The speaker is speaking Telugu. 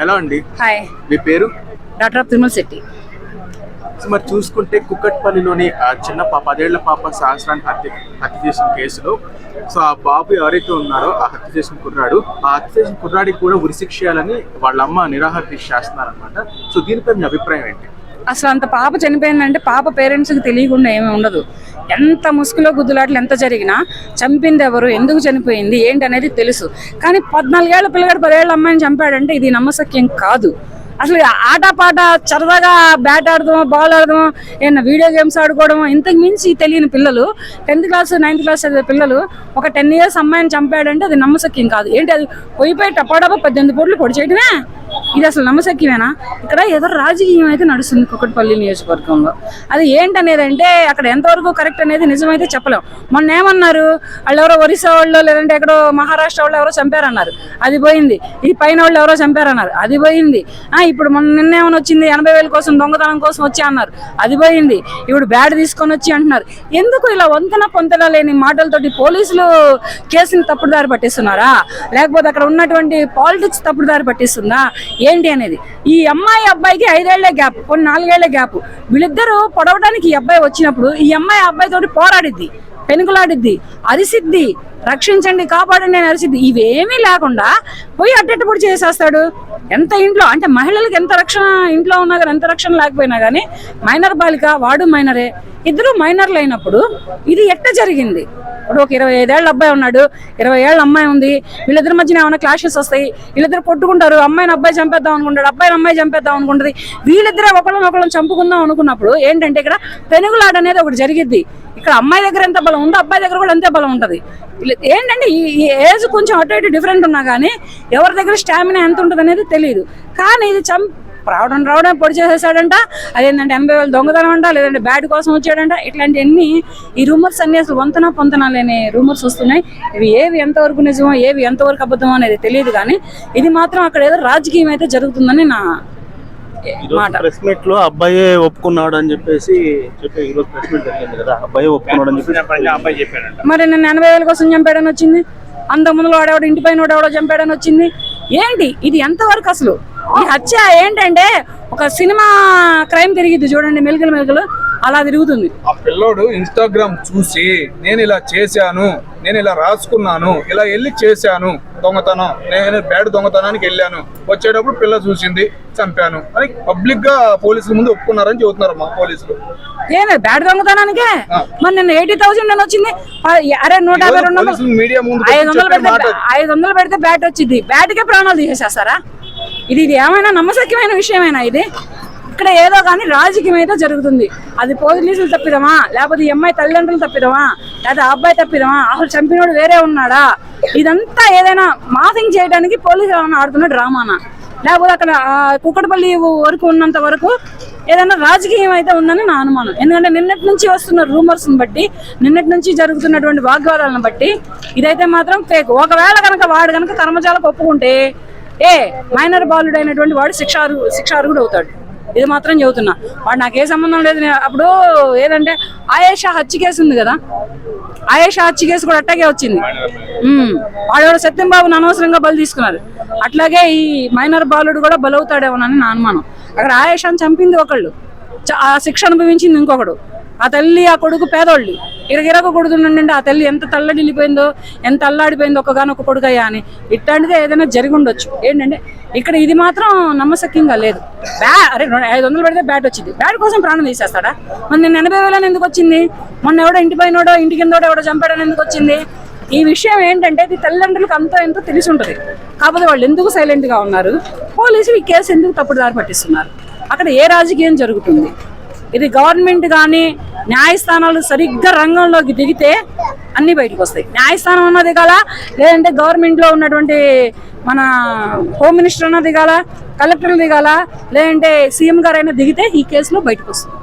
హలో అండి. హాయ్ మీ పేరు? డాక్టర్ తిరుమల శెట్టి సో మరి చూసుకుంటే కుక్కట్పల్లిలోని ఆ చిన్న పాప పదేళ్ళ పాప సహస్రాన్ని హత్య హత్య చేసిన కేసులో సో ఆ బాబు ఎవరైతే ఉన్నారో ఆ హత్య చేసిన కుర్రాడు ఆ హత్య చేసిన కుర్రాడికి కూడా ఉరిశిక్ష చేయాలని వాళ్ళ అమ్మ నిరాహార దీక్ష చేస్తున్నారనమాట సో దీనిపై మీ అభిప్రాయం ఏంటి? అసలు అంత పాప చనిపోయిందంటే పాప పేరెంట్స్కి తెలియకుండా ఏమీ ఉండదు. ఎంత ముసుగులో గుద్దులాట్లు ఎంత జరిగినా చంపింది ఎవరు ఎందుకు చనిపోయింది ఏంటి అనేది తెలుసు. కానీ పద్నాలుగేళ్ళ పిల్లగాడు పదేళ్ళ అమ్మాయిని చంపాడంటే ఇది నమ్మసక్యం కాదు. అసలు ఆటపాట సరదాగా బ్యాట్ ఆడదామో బాల్ ఆడదామో ఏమైనా వీడియో గేమ్స్ ఆడుకోవడమో ఇంతకు మించి తెలియని పిల్లలు టెన్త్ క్లాస్ నైన్త్ క్లాస్ చదివే పిల్లలు ఒక టెన్ ఇయర్స్ అమ్మాయిని చంపాడంటే అది నమ్మసక్యం కాదు. ఏంటి అది పోయిపోయి టపాటపా పద్దెనిమిది పూట్లు పొడి చేయడమే ఇది అసలు నమ్మశక్యమేనా? ఇక్కడ ఏదో రాజకీయం అయితే నడుస్తుంది కుక్కటిపల్లి నియోజకవర్గంలో. అది ఏంటనేది అంటే అక్కడ ఎంతవరకు కరెక్ట్ అనేది నిజమైతే చెప్పలేం. మొన్న ఏమన్నారు? వాళ్ళు ఎవరో ఒరిస్సా వాళ్ళు లేదంటే ఎక్కడో మహారాష్ట్ర వాళ్ళు ఎవరో చంపారన్నారు. అది పోయింది. ఈ పైన వాళ్ళు ఎవరో చంపారన్నారు. అది పోయింది. ఇప్పుడు మొన్న నిన్న ఏమైనా వచ్చింది? ఎనభై వేల కోసం దొంగతనం కోసం వచ్చి అన్నారు. అది పోయింది. ఇప్పుడు బ్యాడ్ తీసుకొని వచ్చి అంటున్నారు. ఎందుకు ఇలా వంతన పొంతన లేని మాటలతోటి పోలీసులు కేసుని తప్పుడుదారి పట్టిస్తున్నారా? లేకపోతే అక్కడ ఉన్నటువంటి పాలిటిక్స్ తప్పుడుదారి పట్టిస్తుందా? ఏంటి అనేది? ఈ అమ్మాయి అబ్బాయికి ఐదేళ్ళే గ్యాప్ కొన్ని నాలుగేళ్ళ గ్యాప్. వీళ్ళిద్దరూ పొడవడానికి ఈ అబ్బాయి వచ్చినప్పుడు ఈ అమ్మాయి ఆ పోరాడిద్ది పెనుకులాడిద్ది అరిసిద్ది రక్షించండి కాపాడండి అని అరిసిద్ది. ఇవేమీ లేకుండా పోయి అట్టెట్టుపుడు చేసేస్తాడు. ఎంత ఇంట్లో అంటే మహిళలకు ఎంత రక్షణ ఇంట్లో ఉన్నా కానీ ఎంత రక్షణ లేకపోయినా కానీ మైనర్ బాలిక వాడు మైనరే. ఇద్దరు మైనర్లు అయినప్పుడు ఇది ఎట్ట జరిగింది? ఇప్పుడు ఒక ఇరవై ఐదేళ్ళ అబ్బాయి ఉన్నాడు ఇరవై ఏళ్ళ అమ్మాయి ఉంది. వీళ్ళిద్దరి మధ్యన ఏమైనా క్లాషెస్ వస్తాయి? వీళ్ళిద్దరు కొట్టుకుంటారు. అమ్మాయిని అబ్బాయి చంపేద్దాం అనుకుంటాడు అబ్బాయిని అమ్మాయి చంపేద్దాం అనుకుంటుంది. వీళ్ళిద్దరే ఒకళ్ళని ఒకళ్ళని చంపుకుందాం అనుకున్నప్పుడు ఏంటంటే ఇక్కడ పెనుగులాట అనేది ఒకటి జరిగిద్ది. ఇక్కడ అమ్మాయి దగ్గర ఎంత బలం ఉందో అబ్బాయి దగ్గర కూడా అంతే బలం ఉంటుంది. ఏంటంటే ఈ ఈ ఏజ్ కొంచెం అటు ఇటు డిఫరెంట్ ఉన్నా కానీ ఎవరి దగ్గర స్టామినా ఎంత ఉంటుంది అనేది తెలియదు కానీ ఇది చం రావడం రావడం పొడి చేసేసాడంట. అదేంటంటే ఎనభై వేలు దొంగతనం అంట లేదంటే బ్యాట్ కోసం వచ్చాడంట. ఇట్లాంటివన్నీ ఈ రూమర్స్ అన్ని అసలు వంతన పొంతన లేని రూమర్స్ వస్తున్నాయి. ఇవి ఏవి ఎంతవరకు నిజమో ఏవి ఎంతవరకు అబద్ధమో అనేది తెలియదు కానీ ఇది మాత్రం అక్కడ ఏదో రాజకీయం అయితే జరుగుతుందని నా మాట. ప్రెస్ మీట్లో అబ్బాయే ఒప్పుకున్నాడు అని చెప్పేసి చెప్పి ఈ రోజు ప్రెస్ మీట్ జరిగింది కదా అబ్బాయే ఒప్పుకున్నాడు అని చెప్పేసి అబ్బాయి చెప్పాడంట. మరి నన్ను ఎనభై వేల కోసం చంపాడని వచ్చింది. అంత ముందులో వాడేవాడు ఇంటి పైన వాడేవాడో చంపాడని వచ్చింది. ఏంటి? ఇది ఎంతవరకు అసలు? ఈ హత్య ఏంటంటే ఒక సినిమా క్రైమ్ తిరిగిద్ది చూడండి మెలుగులు మెలుగులు అలా తిరుగుతుంది. ఆ పిల్లోడు ఇన్స్టాగ్రామ్ చూసి నేను ఇలా చేశాను నేను ఇలా రాసుకున్నాను ఇలా వెళ్ళి చేశాను దొంగతనం నేను బ్యాడ్ దొంగతనానికి వెళ్ళాను వచ్చేటప్పుడు పిల్ల చూసింది చంపాను అని పబ్లిక్గా పోలీసుల ముందు ఒప్పుకున్నారని చెబుతున్నారు మా పోలీసులు. ఏమే బ్యాడ్ దొంగతనానికే? మరి నిన్న ఎయిటీ థౌసండ్ అని వచ్చింది. అరే నూట యాభై రెండు వందలు మీడియా ముందు ఐదు వందలు పెడితే ఐదు వందలు పెడితే బ్యాట్ వచ్చింది. బ్యాట్కే ప్రాణాలు తీసేసేస్తారా? ఇది ఇది ఏమైనా నమ్మశక్యమైన విషయమేనా ఇది? ఇక్కడ ఏదో కానీ రాజకీయం అయితే జరుగుతుంది. అది పోలీసులు తప్పిదమా? లేకపోతే ఈ అమ్మాయి తల్లిదండ్రులు తప్పిదమా? లేకపోతే అబ్బాయి తప్పిదమా? అసలు చంపినోడు వేరే ఉన్నాడా? ఇదంతా ఏదైనా మాసింగ్ చేయడానికి పోలీసులు ఏమైనా ఆడుతున్న డ్రామానా? లేకపోతే అక్కడ కుక్కటపల్లి వరకు ఉన్నంత వరకు ఏదైనా రాజకీయం అయితే ఉందని నా అనుమానం. ఎందుకంటే నిన్నటి నుంచి వస్తున్న రూమర్స్ బట్టి నిన్నటి నుంచి జరుగుతున్నటువంటి వాగ్వాదాలను బట్టి ఇదైతే మాత్రం ఫేక్ ఒకవేళ కనుక వాడు కనుక కర్మజాలకు ఒప్పుకుంటే ఏ మైనర్ బాలుడు అయినటువంటి వాడు శిక్షారు శిక్షార్హుడు అవుతాడు. ఇది మాత్రం చెబుతున్నా. వాడు నాకు ఏ సంబంధం లేదు అప్పుడు ఏదంటే ఆయేషా హత్య కేసు ఉంది కదా? ఆయేషా హత్య కేసు కూడా అట్టాగే వచ్చింది. వాడు సత్యంబాబుని అనవసరంగా బలి తీసుకున్నారు. అట్లాగే ఈ మైనర్ బాలుడు కూడా బలవుతాడేమోనని నా అనుమానం. అక్కడ ఆయేషాను చంపింది ఒకళ్ళు. చ- ఆ శిక్ష అనుభవించింది ఇంకొకడు. ఆ తల్లి ఆ కొడుకు పేదోళ్ళు. ఇరగిరగ కొడుతుండండి ఆ తల్లి ఎంత తల్లడిల్లిపోయిందో ఎంత అల్లాడిపోయిందో ఒకగానొక కొడుకయ్యా అని. ఇట్లాంటిదే ఏదైనా జరిగి ఉండొచ్చు. ఏంటంటే ఇక్కడ ఇది మాత్రం నమ్మశక్యంగా లేదు. బ్యా అరే ఐదు వందలు పెడితే బ్యాట్ వచ్చింది. బ్యాట్ కోసం ప్రాణం తీసేస్తాడా? మరి నేను ఎనభై వేలని ఎందుకు వచ్చింది? మొన్న ఎవడో ఇంటి పైనోడో ఇంటి కిందోడో ఎవడో చంపాడని ఎందుకు వచ్చింది? ఈ విషయం ఏంటంటే ఇది తల్లిదండ్రులకు అంతా ఎంతో తెలిసి ఉంటుంది. కాకపోతే వాళ్ళు ఎందుకు సైలెంట్గా ఉన్నారు? పోలీసులు ఈ కేసు ఎందుకు తప్పుడు దారి పట్టిస్తున్నారు? అక్కడ ఏ రాజకీయం జరుగుతుంది? ఇది గవర్నమెంట్ కానీ న్యాయస్థానాలు సరిగ్గా రంగంలోకి దిగితే అన్ని బయటకు వస్తాయి. న్యాయస్థానం అన్నది దిగాల లేదంటే గవర్నమెంట్లో ఉన్నటువంటి మన హోమ్ మినిస్టర్ అన్నది దిగాల కలెక్టర్లు దిగాల లేదంటే సీఎం గారైనా దిగితే ఈ కేసులో బయటకు వస్తుంది